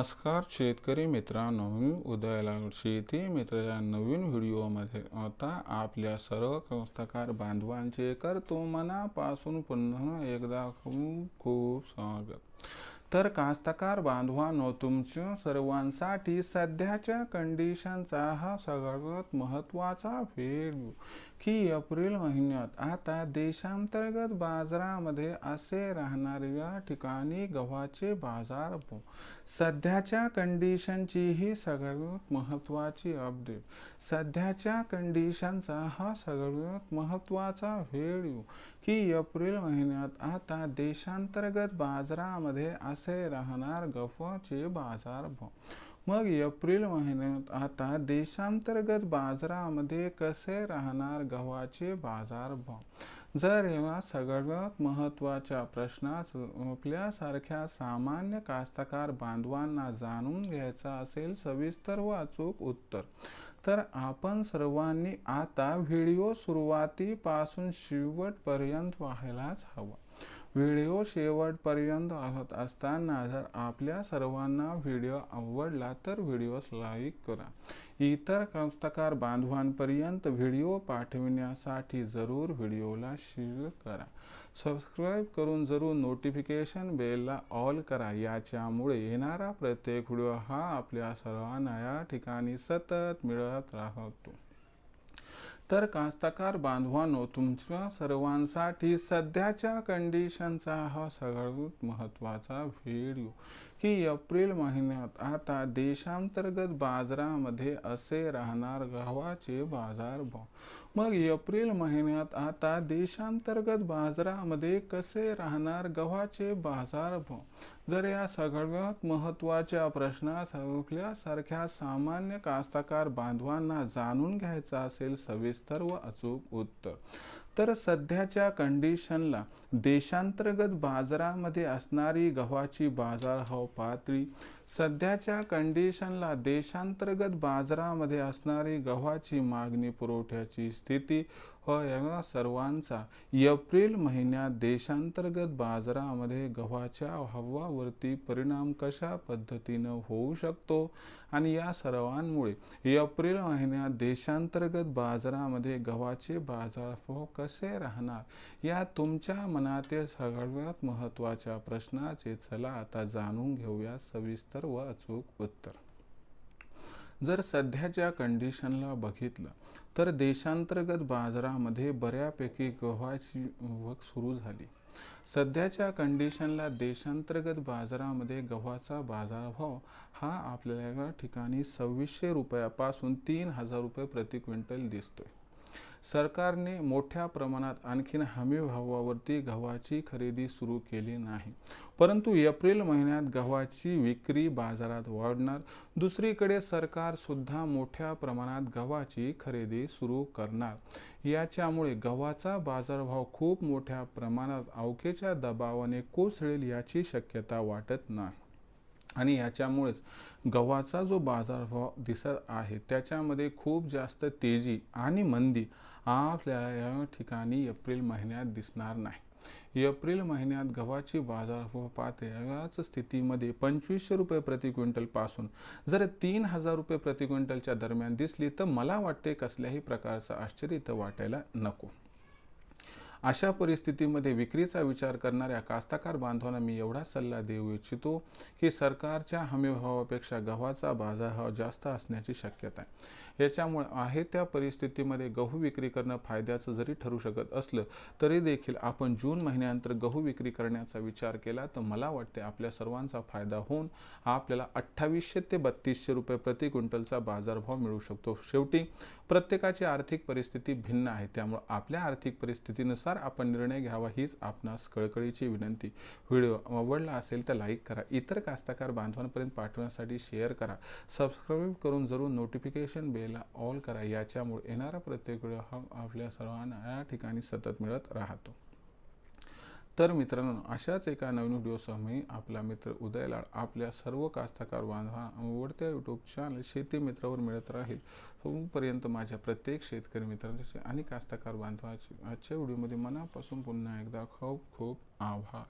नमस्कार शेतकरी मित्रांनो, मी उदयलाल शेती मित्र नवीन व्हिडिओमध्ये. आता आपल्या सर्व संस्थाकार बांधवांचे करतो मनापासून पुन्हा एकदा खूप खूप स्वागत. तर कास्तकार बांधवांनो तुमच्या सर्वांसाठी सध्याच्या कंडिशनचा हा सगळ्यात महत्त्वाचा व्हिडिओ की एप्रिल महिन्यात आता देशांतर्गत बाजारामध्ये असे राहणाऱ्या ठिकाणी गव्हाचे बाजार सध्याच्या कंडिशनची ही सगळ्यात महत्त्वाची अपडेट सध्याच्या कंडिशनचा हा सगळ्यात महत्त्वाचा व्हिडिओ की एप्रिल महिन्यात आता देशांतर्गत बाजारामध्ये असे राहणार गव्हाचे बाजार भाव मग एप्रिल महिन्यात आता देशांतर्गत बाजारामध्ये कसे राहणार गव्हाचे बाजार भाव जर या सगळ्यात महत्त्वाच्या प्रश्नास आपल्यासारख्या सामान्य कास्तकार बांधवांना जाणून घ्यायचा असेल सविस्तर व अचूक उत्तर तर आपण सर्वांनी आता व्हिडिओ सुरुवातीपासून शेवटपर्यंत व्हायलाच हवा व्हिडिओ शेवटपर्यंत पाहत असताना जर आपल्या सर्वांना व्हिडिओ आवडला तर व्हिडिओस लाईक करा. इतर कास्तकार बांधवांपर्यंत व्हिडिओ पाठविण्यासाठी जरूर व्हिडिओला शेअर करा. सबस्क्राईब करून जरूर नोटिफिकेशन बेलला ऑल करा. याच्यामुळे येणारा प्रत्येक व्हिडिओ हा आपल्या सर्वांना या ठिकाणी सतत मिळत राहतो. तर कास्तकार बांधवांनो तुमच्या सर्वांसाठी सध्याच्या कंडिशनचा हा सगळ्यात महत्त्वाचा व्हिडिओ की एप्रिल महिन्यात आता देशांतर्गत बाजारामध्ये असे राहणार गव्हाचे बाजार भाव मग एप्रिल महिन्यात आता देशांतर्गत बाजारामध्ये कसे राहणार गव्हाचे बाजार भाव? जर या सगळ्यात महत्त्वाच्या प्रश्नास आपल्यासारख्या सामान्य कास्तकार बांधवांना जाणून घ्यायचा असेल सविस्तर व अचूक उत्तर. तर सध्याच्या कंडिशनला देशांतर्गत बाजारामध्ये असणारी गव्हाची बाजारभाव पातळी सध्याच्या कंडिशनला देशांतर्गत बाजारामध्ये असणारी गव्हाची मागणी पुरवठ्याची स्थिती या सर्वांचा. एप्रिल महिन्यात देशांतर्गत बाजारामध्ये गव्हाच्या भावावरती परिणाम कशा पद्धतीनं होऊ शकतो? आणि या सर्वांमुळे एप्रिल महिन्यात देशांतर्गत बाजारामध्ये गव्हाचे बाजारभाव कसे राहणार? या तुमच्या मनातील सगळ्यात महत्त्वाच्या प्रश्नाचे चला आता जाणून घेऊया सविस्तर व अचूक उत्तर. जर सध्याच्या कंडिशनला बघितलं तर देशांतर्गत बाजारामध्ये बऱ्यापैकी गव्हाची वक सुरू झाली. सध्याच्या कंडिशनला देशांतर्गत बाजारामध्ये गव्हाचा बाजारभाव हा आपल्याला ठिकाणी सव्वीसशे रुपयापासून तीन हजार रुपये प्रति क्विंटल दिसतोय. सरकारने मोठ्या प्रमाणात आणखीन हमी भावावरती गव्हाची खरेदी सुरू केली नाही. परंतु एप्रिल महिन्यात गव्हाची विक्री बाजारात वाढणार. दुसरीकडे सरकार सुद्धा मोठ्या प्रमाणात गव्हाची खरेदी सुरू करणार. याच्यामुळे गव्हाचा बाजारभाव खूप मोठ्या प्रमाणात अवकेच्या दबावाने कोसळेल याची शक्यता वाटत नाही. आणि याच्यामुळेच गव्हाचा जो बाजारभाव दिसत आहे त्याच्यामध्ये खूप जास्त तेजी आणि मंदी आपल्या या ठिकाणी एप्रिल महिन्यात दिसणार नाही. एप्रिल महिन्यात गव्हाची बाजारभाव पाहते याच स्थितीमध्ये पंचवीसशे रुपये प्रति क्विंटलपासून जर तीन हजार रुपये प्रति क्विंटलच्या दरम्यान दिसली तर मला वाटते कसल्याही प्रकारचं आश्चर्य इथं वाटायला नको. अशा परिस्थितीमध्ये विक्रीचा विचार करणाऱ्या कास्ताकार बांधवांना मी एवढा सल्ला देऊ इच्छितो की सरकारच्या हमीभावापेक्षा गव्हाचा बाजारभाव जास्त असण्याची शक्यता आहे. याच्यामुळे आहे त्या परिस्थितीमध्ये गहू विक्री करणं फायद्याचं जरी ठरू शकत असलं तरी देखील आपण जून महिन्यानंतर गहू विक्री करण्याचा विचार केला तर मला वाटते आपल्या सर्वांचा फायदा होऊन आपल्याला अठ्ठावीसशे ते बत्तीसशे रुपये प्रति क्विंटलचा बाजारभाव मिळू शकतो. शेवटी प्रत्येकाची आर्थिक परिस्थिती भिन्न आहे. त्यामुळे आपल्या आर्थिक परिस्थितीनुसार आपण निर्णय घ्यावा हीच आपणास कळकळीची विनंती. व्हिडिओ आवडला असेल तर लाईक करा. इतर कास्तकार बांधवांपर्यंत पाठवण्यासाठी शेअर करा. सबस्क्राईब करून जरूर नोटिफिकेशन बेलला ऑल करा. याच्यामुळे येणारा प्रत्येक व्हिडिओ हा आपल्या सर्वांना या ठिकाणी सतत मिळत राहतो. तर मित्रांनो अशाच एका नवीन व्हिडिओसह मी आपला मित्र उदय लाड आपल्या सर्व कास्तकार बांधवा आवडत्या यूट्यूब चॅनल शेती मित्रावर मिळत राहील. तोपर्यंत माझ्या प्रत्येक शेतकरी मित्रांचे आणि कास्तकार बांधवाचे आजच्या व्हिडिओमध्ये मनापासून पुन्हा एकदा खूप खूप आभार.